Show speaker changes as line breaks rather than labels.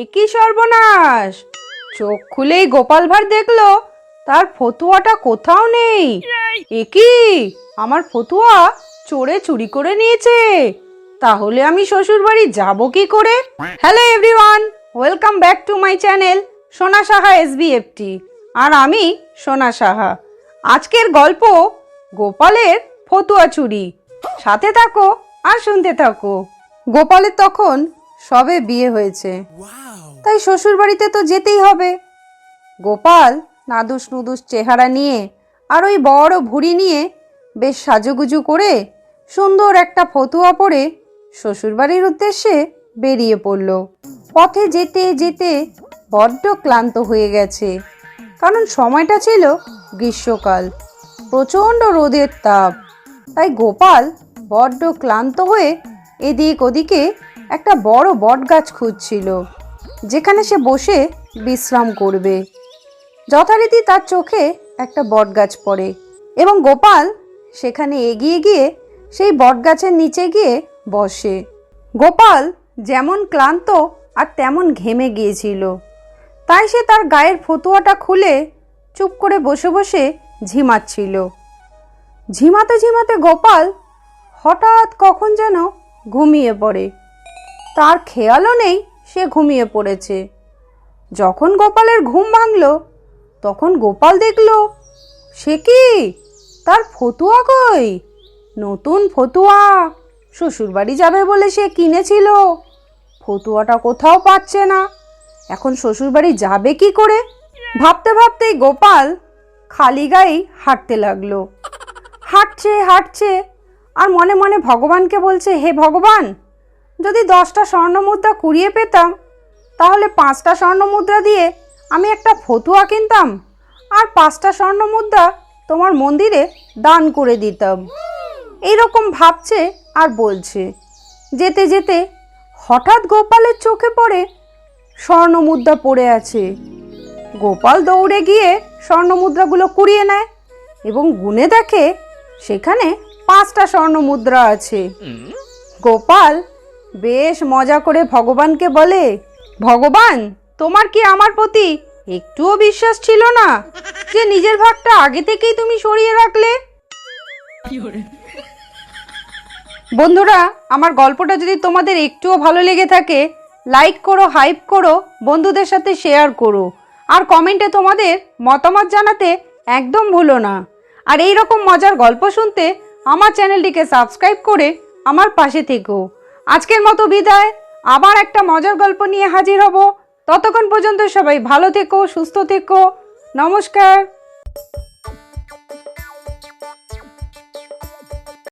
এ কি সর্বনাশ? চোখ খুলেই গোপাল ভাঁড় দেখল, তার ফতুয়াটা কোথাও নেই। এ কি? আমার ফতুয়া চোরে চুরি করে নিয়েছে। তাহলে আমি শ্বশুর বাড়ি যাব কি করে? Hello everyone welcome back to my channel Sona Saha SBFT আর আমি সোনা সাহা। আজকের গল্প গোপালের ফতুয়া চুরি। সাথে থাকো আর শুনতে থাকো। গোপালের তখন সবে বিয়ে হয়েছে। তাই শ্বশুর বাড়িতে তো যেতেই হবে। গোপাল নাদুস নুদুস চেহারা নিয়ে আর ওই বড় ভুঁড়ি নিয়ে বেশ সাজুগুজু করে সুন্দর একটা ফতুয়া পরে শ্বশুরবাড়ির উদ্দেশ্যে বেরিয়ে পড়ল। পথে যেতে যেতে বড্ড ক্লান্ত হয়ে গেছে কারণ সময়টা ছিল গ্রীষ্মকাল প্রচণ্ড রোদের তাপ। তাই গোপাল বড্ড ক্লান্ত হয়ে এদিক ওদিকে একটা বড় বট গাছ খুঁজছিল, যেখানে সে বসে বিশ্রাম করবে। যথারীতি তার চোখে একটা বটগাছ পড়ে এবং গোপাল সেখানে এগিয়ে গিয়ে সেই বটগাছের নিচে গিয়ে বসে। গোপাল যেমন ক্লান্ত আর তেমন ঘেমে গিয়েছিল। তাই সে তার গায়ের ফতুয়াটা খুলে চুপ করে বসে বসে ঝিমাচ্ছিল। ঝিমাতে ঝিমাতে গোপাল হঠাৎ কখন যেন ঘুমিয়ে পড়ে। তার খেয়ালও নেই, সে ঘুমিয়ে পড়েছে। যখন গোপালের ঘুম ভাঙল, তখন গোপাল দেখল, সে কি? তার ফতুয়া কই? নতুন ফতুয়া। শ্বশুরবাড়ি যাবে বলে সে কিনেছিল। ফতুয়াটা কোথাও পাচ্ছে না। এখন শ্বশুরবাড়ি যাবে কি করে? ভাবতে ভাবতেই গোপাল খালি গায়েই হাঁটতে লাগল। হাঁটছে হাঁটছে, আর মনে মনে ভগবানকে বলছে, হে ভগবান যদি দশটা স্বর্ণ মুদ্রা কুড়িয়ে পেতাম তাহলে পাঁচটা স্বর্ণ মুদ্রা দিয়ে আমি একটা ফতুয়া কিনতাম আর পাঁচটা স্বর্ণ মুদ্রা তোমার মন্দিরে দান করে দিতাম। এইরকম ভাবছে আর বলছে। যেতে যেতে হঠাৎ গোপালের চোখে পড়ে স্বর্ণ মুদ্রা পড়ে আছে। গোপাল দৌড়ে গিয়ে স্বর্ণ মুদ্রাগুলো কুড়িয়ে নেয় এবং গুনে দেখে সেখানে পাঁচটা স্বর্ণ মুদ্রা আছে। গোপাল বেশ মজা করে ভগবানকে বলে ভগবান তোমার কি আমার প্রতি একটুও বিশ্বাস ছিল না যে নিজের ভাগটা আগে থেকেই তুমি সরিয়ে রাখলে? বন্ধুরা আমার গল্পটা যদি তোমাদের একটুও ভালো লেগে থাকে লাইক করো হাইপ করো বন্ধুদের সাথে শেয়ার করো আর কমেন্টে তোমাদের মতামত জানাতে একদম ভুলো না। আর এই রকম মজার গল্প শুনতে আমার চ্যানেলটিকে সাবস্ক্রাইব করে আমার পাশে থেকো। আজকের মতো বিদায়। আবার একটা মজার গল্প নিয়ে হাজির হব। ততক্ষণ পর্যন্ত সবাই ভালো থেকো, সুস্থ থেকো। নমস্কার।